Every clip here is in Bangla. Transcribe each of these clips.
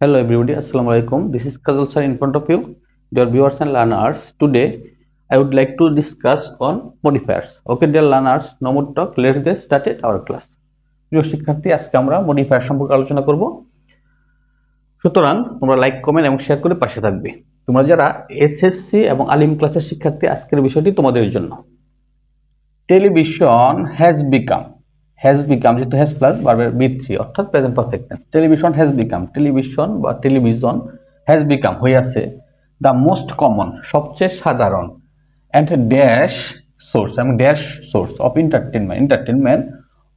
Hello everybody, Assalamu alaikum. This is Kazal sir in front of you, dear viewers and learners. Today, I would like to discuss on modifiers. Okay, dear learners, no more talk. Let's get started our class. প্রিয় শিক্ষার্থী আজকে আমরা মডিফায়ার সম্পর্কে আলোচনা করব সুতরাং তোমরা লাইক কমেন্ট এবং শেয়ার করে পাশে থাকবে তোমরা যারা এসএসসি এবং আলিম ক্লাসের শিক্ষার্থী আজকের বিষয়টি তোমাদের জন্য television has become has become যেহেতু হ্যাজ প্লাস বারবার বি থ্রি অর্থাৎ present perfect tense television has become television বা টেলিভিশন হ্যাজ বিকাম হইয়াছে দ্য মোস্ট কমন সবচেয়ে সাধারণ অ্যান্ড ড্যাশ সোর্স এবং dash source of entertainment entertainment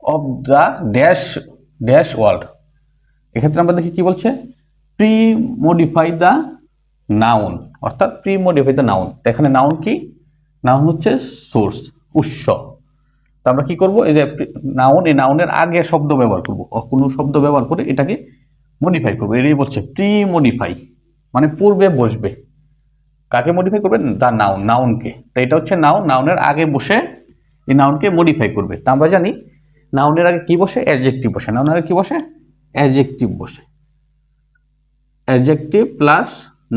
of the dash dash world এক্ষেত্রে আমরা দেখি কি বলছে? প্রি মডিফাই দ্য নাউন অর্থাৎ প্রি মডিফাই দ্য নাউন এখানে নাউন কি? নাউন হচ্ছে সোর্স উৎস। তো আমরা কি করব? এই যে নাউন এই নাউনের আগে শব্দ ব্যবহার করব। কোনো শব্দ ব্যবহার করে এটাকে মডিফাই করব। এটাই বলছে প্রি মডিফাই মানে পূর্বে বসবে। কাকে মডিফাই করবে? দা নাউন নাউনকে তো এটা হচ্ছে নাউন নাউনের আগে বসে এই নাউনকে মডিফাই করবে। তা আমরা জানি নাউনের আগে কি বসে? অ্যাডজেক্টিভ বসে। নাউনের আগে কি বসে? অ্যাডজেক্টিভ বসে। অ্যাডজেক্টিভ প্লাস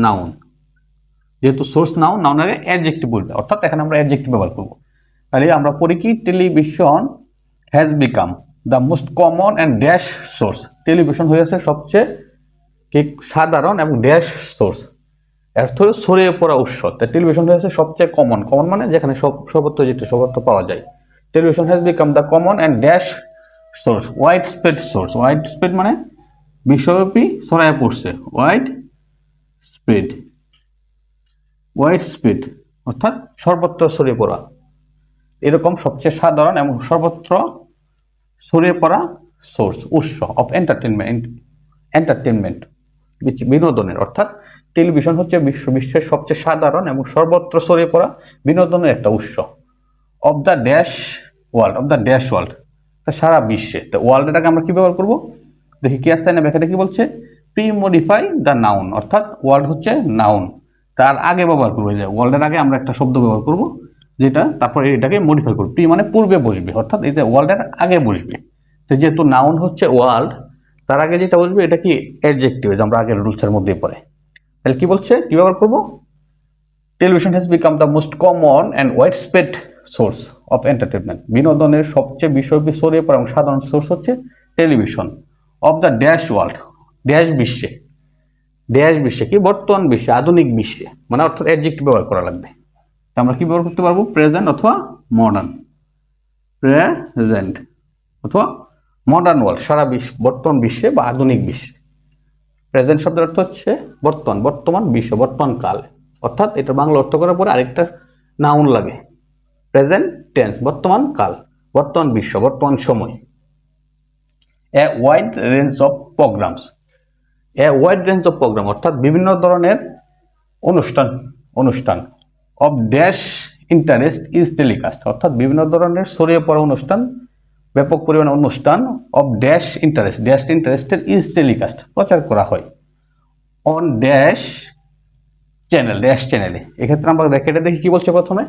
নাউন যেহেতু সোর্স নাউন নাউনের আগে অ্যাডজেক্টিভ বলবে। অর্থাৎ এখানে আমরা অ্যাডজেক্টিভ ব্যবহার করব। তাহলে আমরা পড়ি কি? Television has become the most common and dash source television হয়েছে সবচেয়ে কি? সাধারণ এবং ড্যাশ সোর্স অর্থ হলো ছড়িয়ে পড়া উৎস। তাই টেলিভিশন হয়েছে সবচেয়ে কমন কমন মানে যেখানে সব সর্বত্র যেটা সর্বত্র পাওয়া যায়। Television has become the common and dash source widespread source widespread মানে বিশ্বব্যাপী ছড়ায় পড়ছে। ওয়াইড স্প্রেড ওয়াইড স্প্রেড অর্থাৎ সর্বত্র ছড়িয়ে পড়া। এরকম সবচেয়ে সাধারণ এবং সর্বত্র ছড়িয়ে পড়া সোর্স উৎস অফ এন্টারটেনমেন্ট এন্টারটেনমেন্ট বিনোদনের। অর্থাৎ টেলিভিশন হচ্ছে বিশ্ব বিশ্বের সবচেয়ে সাধারণ এবং সর্বত্র ছড়িয়ে পড়া বিনোদনের একটা উৎস of the dash world of the dash world সারা বিশ্বে। তো ওয়ার্ল্ডটাকে আমরা কি ব্যবহার করব? দেখি কি আসছে না, ব্যাখ্যাটা কি বলছে? প্রি মডিফাই দ্য নাউন অর্থাৎ ওয়ার্ল্ড হচ্ছে নাউন তার আগে ব্যবহার করব যে ওয়ার্ল্ডের আগে আমরা একটা শব্দ ব্যবহার করব। যেটা তারপর এটাকে মডিফাই করবে। প্রি মানে পূর্বে বসবে, অর্থাৎ এটা ওয়ার্ল্ডের আগে বসবে। তো যেহেতু নাউন হচ্ছে ওয়ার্ল্ড তার আগে যেটা বসবে এটা কি অ্যাডজেক্টিভ আমরা আগের রুলসের মধ্যে পড়ে। তাহলে কি বলছে? কি ব্যবহার করব? Television has become the most common and widespread source of entertainment বিনোদনের সবচেয়ে বিশ্বব্যাপী ছড়িয়ে পড়ে এবং সাধারণ সোর্স হচ্ছে television of the dash world dash বিশ্বে। ড্যাশ বিশ্বে কি? বর্তমান বিশ্বে, আধুনিক বিশ্বে। মানে অর্থাৎ অ্যাডজেক্টিভ ব্যবহার করা লাগবে। তো আমরা কি ব্যবহার করতে পারব? প্রেজেন্ট অথবা মডার্ন প্রেজেন্ট অথবা মডার্ন ওয়ার্ল্ড সারা বিশ্ব, বর্তমান বিশ্বে বা আধুনিক বিশ্বে। প্রেজেন্ট শব্দের অর্থ হচ্ছে বর্তমান বর্তমান বিশ্ব, বর্তমান কাল। অর্থাৎ এটা বাংলা অর্থ করার পরে আরেকটা নাউন লাগে। প্রেজেন্ট টেন্স বর্তমান কাল, বর্তমান বিশ্ব, বর্তমান সময়। A wide range of programmes a wide range of programme অর্থাৎ বিভিন্ন ধরনের অনুষ্ঠান অনুষ্ঠান। Of dash interest is telecast অর্থাৎ বিভিন্ন ধরনের ছড়িয়ে পড়া অনুষ্ঠান, ব্যাপক পরিমাণে অনুষ্ঠান অফ ড্যাশ ইন্টারেস্ট ড্যাশ ইন্টারেস্টের ইজ টেলিকাস্ট প্রচার করা হয়। অন ড্যাশ চ্যানেল ড্যাশ চ্যানেলে এক্ষেত্রে আমরা এটা দেখি কি বলছে প্রথমে?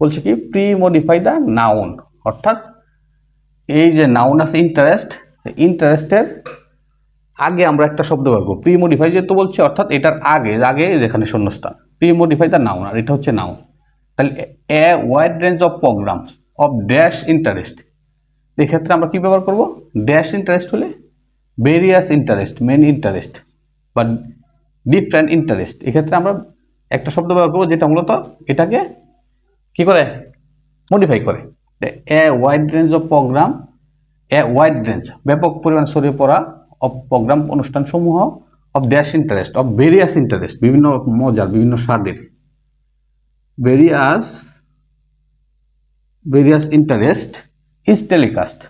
বলছে কি প্রি মডিফাই দ্য নাউন অর্থাৎ এই যে নাউন আছে ইন্টারেস্ট ইন্টারেস্টের আগে আমরা একটা শব্দ ব্যবহার করব। প্রি মডিফাই যেহেতু বলছে, অর্থাৎ এটার আগে আগে যেখানে শূন্যস্থান। প্রি মডিফাই দ্য নাউন আর এটা হচ্ছে নাউন তাহলে a wide range of programmes of dash interest এক্ষেত্রে আমরা কি ব্যবহার করব? ড্যাশ ইন্টারেস্ট হলে ভেরিয়াস ইন্টারেস্ট মেন ইন্টারেস্ট বা ডিফারেন্ট ইন্টারেস্ট এক্ষেত্রে আমরা একটা শব্দ ব্যবহার করব যেটা মূলত এটাকে কি করে? মডিফাই করে। A wide range of programme a wide range ব্যাপক পরিমাণ ছড়িয়ে পড়া অফ প্রোগ্রাম অনুষ্ঠানসমূহ of dash interest of various interest বিভিন্ন মজার, বিভিন্ন স্বাদের various various interest is telecast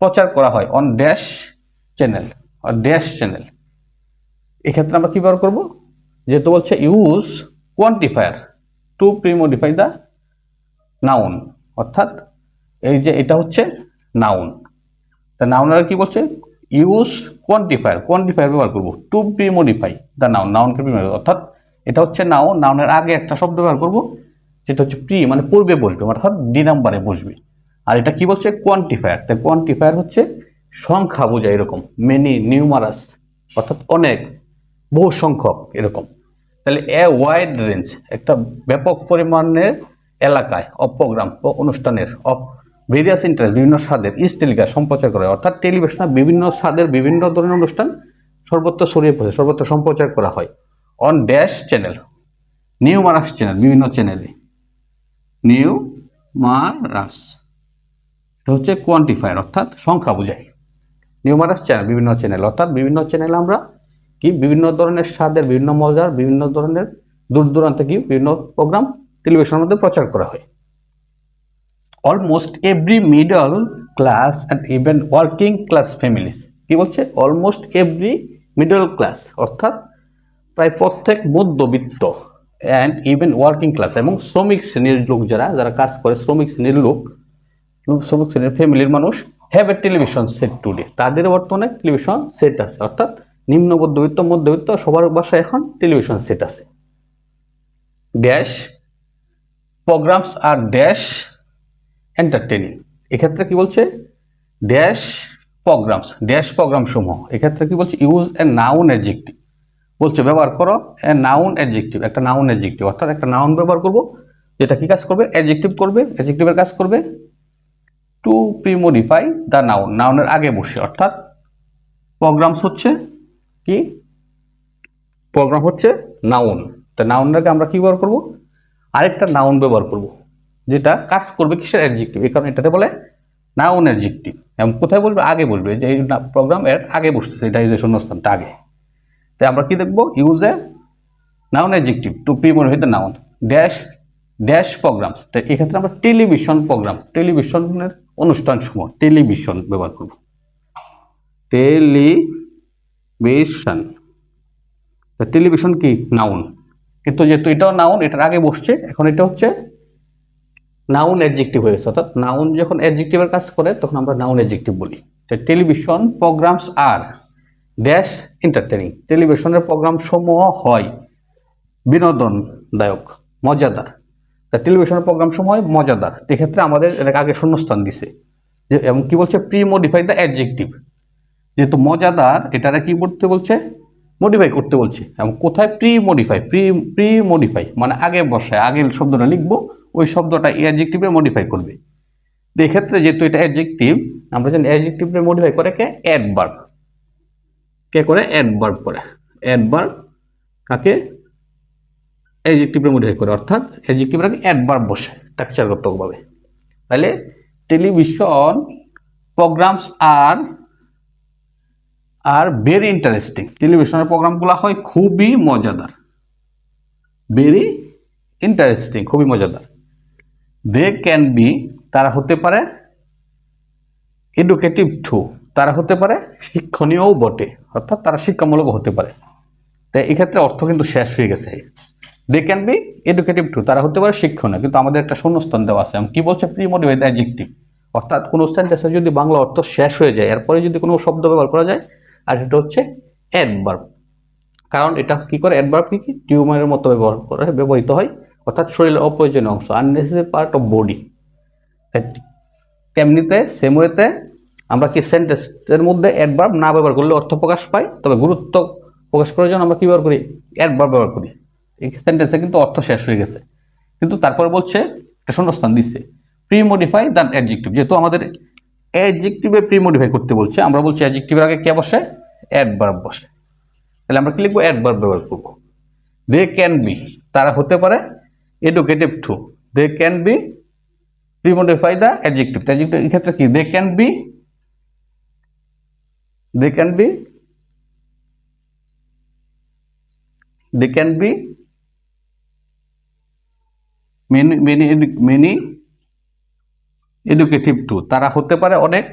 প্রচার করা হয় on dash channel dash channel এক্ষেত্রে আমরা কী ব্যবহার করব? যেহেতু বলছে use quantifier to premodify the noun অর্থাৎ এই যে এটা হচ্ছে নাউন তা নাউনারা কি বলছে? ইউজ কোয়ান্টিফায়ার কোয়ান্টিফায়ার ব্যবহার করব। টু প্রিমোডিফাই দ্য নাউন নাউনকে প্রিমোডিফাই অর্থাৎ এটা হচ্ছে নাউন নাউনের আগে একটা শব্দ ব্যবহার করব, যেটা হচ্ছে প্রি মানে পূর্বে বসবে অর্থাৎ ডি নাম্বারে বসবে। আর এটা কি বলছে? কোয়ান্টিফায়ার তাই কোয়ান্টিফায়ার হচ্ছে সংখ্যা বোঝায় এরকম মেনি নিউমারাস অর্থাৎ অনেক, বহু সংখ্যক এরকম। তাহলে এ ওয়াইড রেঞ্জ একটা ব্যাপক পরিমাণের এলাকায় ও অনুষ্ঠানের অফ ভেরিয়াস ইন্টারেস্ট বিভিন্ন স্বাদের ইস্ট টেলিকাস্ট সম্প্রচার করে অর্থাৎ টেলিভিশনে বিভিন্ন স্বাদের বিভিন্ন ধরনের অনুষ্ঠান সর্বত্র ছড়িয়ে পড়ে, সর্বত্র সম্প্রচার করা হয়। On dash channel numerous channel বিভিন্ন চ্যানেলে নিউ মারাস এটা হচ্ছে কোয়ান্টিফায়ার অর্থাৎ সংখ্যা বোঝায়। নিউমারাস চ্যানেল বিভিন্ন চ্যানেল অর্থাৎ বিভিন্ন চ্যানেল আমরা কি? বিভিন্ন ধরনের স্বাদের, বিভিন্ন মজার, বিভিন্ন ধরনের দূর দূরান্তে কি? বিভিন্ন প্রোগ্রাম টেলিভিশনের মধ্যে প্রচার করা হয়। Almost every middle class and even working class families কি বলছে? অলমোস্ট এভরি মিডল ক্লাস অর্থাৎ প্রায় প্রত্যেক মধ্যবিত্ত অ্যান্ড ইভেন ওয়ার্কিং ক্লাস এবং শ্রমিক শ্রেণির লোক যারা যারা কাজ করে, শ্রমিক শ্রেণির লোক, শ্রমিক শ্রেণির ফ্যামিলির মানুষ have a television set today তাদের বর্তমানে টেলিভিশন সেট আছে, অর্থাৎ নিম্ন মধ্যবিত্ত মধ্যবিত্ত সবার বাসায় এখন টেলিভিশন সেট আছে। Dash programs are dash entertaining এক্ষেত্রে কি বলছে? ড্যাশ প্রোগ্রামস ড্যাশ প্রোগ্রাম সমূহ। এক্ষেত্রে কি বলছে? ইউজ এ নাউন অ্যাডজেক্টিভ বলছে, ব্যবহার করো এ নাউন অ্যাডজেক্টিভ একটা নাউন অ্যাডজেক্টিভ অর্থাৎ একটা নাউন ব্যবহার করব, যেটা কি কাজ করবে? অ্যাডজেক্টিভ করবে। অ্যাডজেক্টিভের কাজ করবে টু প্রিমোডিফাই দ্য নাউন নাউনের আগে বসে। অর্থাৎ প্রোগ্রামস হচ্ছে কি? প্রোগ্রাম হচ্ছে নাউন তা নাউনটাকে আমরা কি ব্যবহার করব? আরেকটা নাউন ব্যবহার করব। যেটা কাজ করবে কিসের অ্যাডজেক্টিভ এই কারণে এটাতে বলে নাউন অ্যাডজেক্টিভ এবং কোথায় বলবে? আগে বলবে। যে এই প্রোগ্রাম এর আগে বসতেছে, এটা এই যে শূন্যস্থানটা আগে। তাই আমরা কি দেখব? Use a noun adjective to premodify the noun dash dash programme তো এক্ষেত্রে আমরা টেলিভিশন প্রোগ্রাম টেলিভিশনের অনুষ্ঠান সমূহ টেলিভিশন ব্যবহার করব। টেলিভিশন টেলিভিশন কি? নাউন কিন্তু যেহেতু এটাও নাউন এটার আগে বসছে, এখন এটা হচ্ছে নাউন অ্যাডজেক্টিভ হয়েছে অর্থাৎ নাউন যখন অ্যাডজেক্টিভের কাজ করে, তখন আমরা নাউন অ্যাডজেক্টিভ বলি। Television programs are dash entertaining টেলিভিশনের প্রোগ্রাম সমূহ হয় বিনোদনদায়ক, মজাদার। তা টেলিভিশনের প্রোগ্রাম সময় মজাদার। এক্ষেত্রে আমাদের এটাকে আগে শূন্যস্থান দিছে। যে, এবং কি বলছে? প্রি মডিফাই দ্য অ্যাডজেক্টিভ যেহেতু মজাদার, এটারে কি করতে বলছে? মডিফাই করতে বলছে। এবং কোথায়? Pre modify pre premodify মানে আগে বসায় আগে শব্দটা লিখব ওই শব্দটা অ্যাডজেক্টিভে মডিফাই করবে। তো এক্ষেত্রে যেহেতু এটা অ্যাডজেক্টিভ আমরা জানি অ্যাডজেক্টিভে মডিফাই করে কে? অ্যাডভার্ব কে করে? অ্যাডভার্ব করে। অ্যাডভার্ব কাকে? অ্যাডজেক্টিভে মডিফাই করে, অর্থাৎ অ্যাডজেক্টিভের আগে অ্যাডভার্ব বসে স্ট্রাকচারগতভাবে তাহলে television programs are R very interesting টেলিভিশনের প্রোগ্রামগুলো হয় খুবই মজাদার। ভেরি ইন্টারেস্টিং খুবই মজাদার। দে ক্যান বি তারা হতে পারে এডুকেটিভ টু তারা হতে পারে শিক্ষণীয়ও বটে, অর্থাৎ তারা শিক্ষামূলক হতে পারে। তাই এক্ষেত্রে অর্থ কিন্তু শেষ হয়ে গেছে। They can be educative too তারা হতে পারে শিক্ষণীয়, কিন্তু আমাদের একটা শূন্যস্থান দেওয়া আছে। কি বলছে? প্রিমোটিভ অ্যাডজেক্টিভ অর্থাৎ কোনো সেন্টেন্সে যদি বাংলা অর্থ শেষ হয়ে যায়, এরপরে যদি কোনো শব্দ ব্যবহার করা যায়, আর সেটা হচ্ছে অ্যাডভার্ব কারণ এটা কি করে? অ্যাডভার্ব কি টিউমারের মতো ব্যবহার করে, ব্যবহৃত হয়। অর্থাৎ শরীরের অপ্রয়োজনীয় অংশ আননেসেসারি পার্ট অফ বডি তেমনিতে সেম ওয়েতে আমরা কি সেন্টেন্সের মধ্যে অ্যাডভার্ব না ব্যবহার করলে অর্থ প্রকাশ পাই? তবে গুরুত্ব প্রকাশ করার জন্য আমরা কী ব্যবহার করি? অ্যাডভার্ব ব্যবহার করি। এই সেন্টেন্সে কিন্তু অর্থ শেষ হয়ে গেছে। কিন্তু তারপরে বলছে, একটা শূন্যস্থান দিচ্ছে প্রি মডিফাই দ্যাট অ্যাডজেক্টিভ যেহেতু আমাদের অ্যাডজেক্টিভে প্রি মডিফাই করতে বলছে, আমরা বলছি অ্যাডজেক্টিভের আগে কে বসে? অ্যাডভার্ব বসে। তাহলে আমরা কি লিখব? অ্যাডভার্ব ব্যবহার করব। দে ক্যান বি তারা হতে পারে educative too they can be premodify the adjective adjective এই ক্ষেত্রে কি? They can be they can be they can be many many many educative too তারা হতে পারে অনেক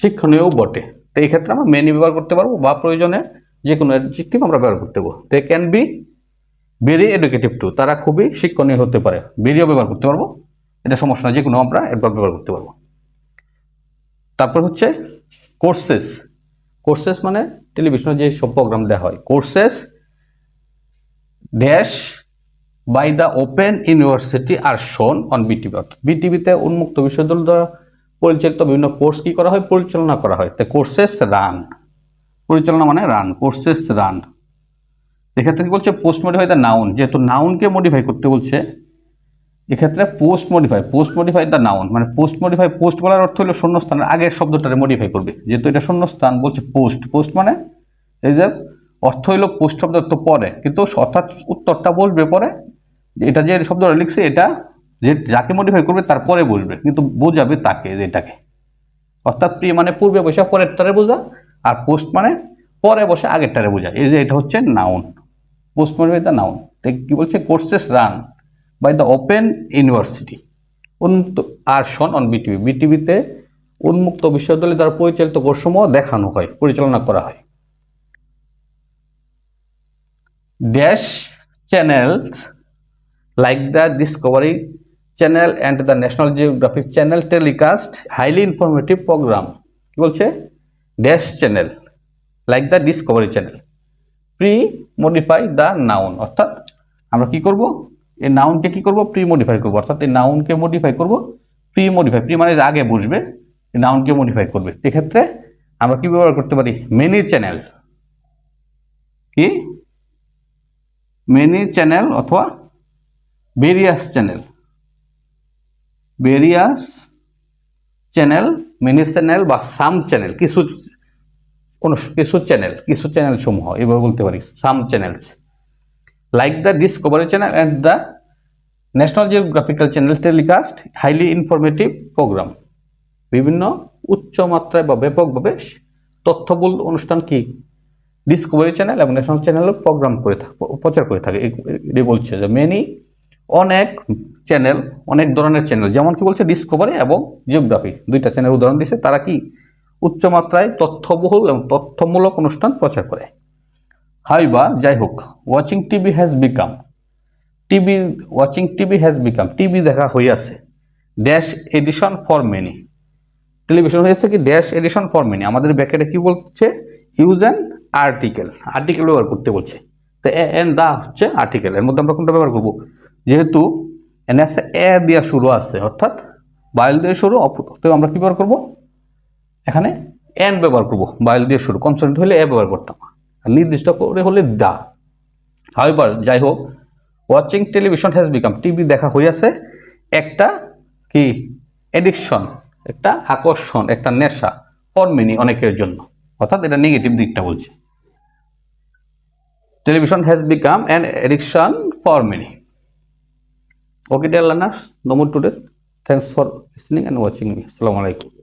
শিক্ষণীয়ও বটে। তো এই ক্ষেত্রে আমরা মেনি ব্যবহার করতে পারব বা প্রয়োজনে যে কোনো অ্যাডজেক্টিভ আমরা ব্যবহার করতে পারব। They can be very educative too তারা খুবই শিক্ষণীয় হতে পারে। ভেরিও ব্যবহার করতে পারব। এটা সমস্যা না যে কোনো আমরা একবার ব্যবহার করতে পারব। তারপর হচ্ছে কোর্সেস কোর্সেস মানে টেলিভিশনে যে সব প্রোগ্রাম দেওয়া হয়। Courses dash by the Open University R shown on BTV অর্থাৎ বিটিভিতে উন্মুক্ত বিশ্ববিদ্যালয় দ্বারা পরিচালিত বিভিন্ন কোর্স কি করা হয়? পরিচালনা করা হয়। তা কোর্সেস রান পরিচালনা মানে রান কোর্সেস রান এক্ষেত্রে কি বলছে? পোস্ট মডিফাই দ্য নাউন যেহেতু নাউনকে মডিফাই করতে বলছে, এক্ষেত্রে postmodify post modify the noun মানে পোস্ট মডিফাই পোস্ট বলার অর্থ হলো শূন্যস্থানের আগের শব্দটারে মডিফাই করবে। যেহেতু এটা শূন্যস্থান, বলছে পোস্ট পোস্ট মানে এই যে অর্থ হইল পোস্ট শব্দ তো পরে, কিন্তু অর্থাৎ উত্তরটা বসবে পরে, এটা যে শব্দটা লিখছে, এটা যে যাকে মডিফাই করবে তার পরে বসবে কিন্তু বোঝাবে তাকে, যে এটাকে। অর্থাৎ প্রি মানে পূর্বে বসে পরের টারে বোঝা, আর পোস্ট মানে পরে বসে আগের টারে বোঝা। এই যে এটা হচ্ছে noun post modify the noun কি বলছে? Courses run by the Open University উন্মুক্ত আর শন অন বিটিভি বিটিভিতে উন্মুক্ত বিশ্ববিদ্যালয় দ্বারা পরিচালিত কোর্সসমূহ দেখানো হয়, পরিচালনা করা হয়। Dash channels like the Discovery channel and the National Geographic channel telecast highly informative programme কি বলছে? Dash channel like the Discovery channel premodify the noun অর্থাৎ আমরা কি করব? এই নাউনকে কি করব? প্রি মডিফাই করব। অর্থাৎ এই নাউনকে মডিফাই করব। প্রি মডিফাই প্রি মানে আগে বুঝবে নাউনকে মডিফাই করবে। এক্ষেত্রে আমরা কি ব্যবহার করতে পারি? মেনি চ্যানেল কি? মেনি চ্যানেল অথবা various channel various channel many channel বা সাম চ্যানেল কিছু কোন কিছু চ্যানেল কিছু চ্যানেল সমূহ, এভাবে বলতে পারি some channels like the Discovery channel and the National Geographical channel telecast highly informative programme বিভিন্ন উচ্চ মাত্রায় বা ব্যাপকভাবে তথ্যবুল অনুষ্ঠান কি? ডিসকভারি চ্যানেল এবং ন্যাশনাল চ্যানেল প্রোগ্রাম করে থাকে প্রচার করে থাকে। এটি বলছে যে মেনি অনেক চ্যানেল অনেক ধরনের চ্যানেল যেমন কি বলছে ডিসকভারি এবং জিওগ্রাফি দুইটা চ্যানেল উদাহরণ দিছে, তারা কি? উচ্চমাত্রায় তথ্যবহুল এবং তথ্যমূলক অনুষ্ঠান প্রচার করে। হাই বা, যাই হোক watching TV has become TV watching TV has become TV দেখা হইয়াছে dash addiction for many television হয়েছে কি? ড্যাশ এডিশন ফর মেনি আমাদের ব্যাকেটে কি বলছে? ইউজ অ্যান আর্টিকেল আর্টিকেল ব্যবহার করতে বলছে। তো এন দা হচ্ছে আর্টিকেল এর মধ্যে আমরা কোনটা ব্যবহার করব? যেহেতু এন এস এ দিয়া শুরু আছে, অর্থাৎ বায়ল দিয়ে শুরু অতএব আমরা কি ব্যবহার করব? এখানে এন ব্যবহার করব বায়ল দিয়ে শুরু কনসোনেন্ট হলে এ ব্যবহার করতাম। আর নির্দিষ্ট করে হলে দা। হাইবার যাই হোক watching television has become TV দেখা হইয়াছে। একটা কি? এডিকশন একটা আকর্ষণ একটা নেশা ফরমিনি অনেকের জন্য। অর্থাৎ এটা নেগেটিভ দিকটা বলছে। Television has become an addiction for many dear learners, no more today. Thanks for listening and watching me. Assalamu alaikum.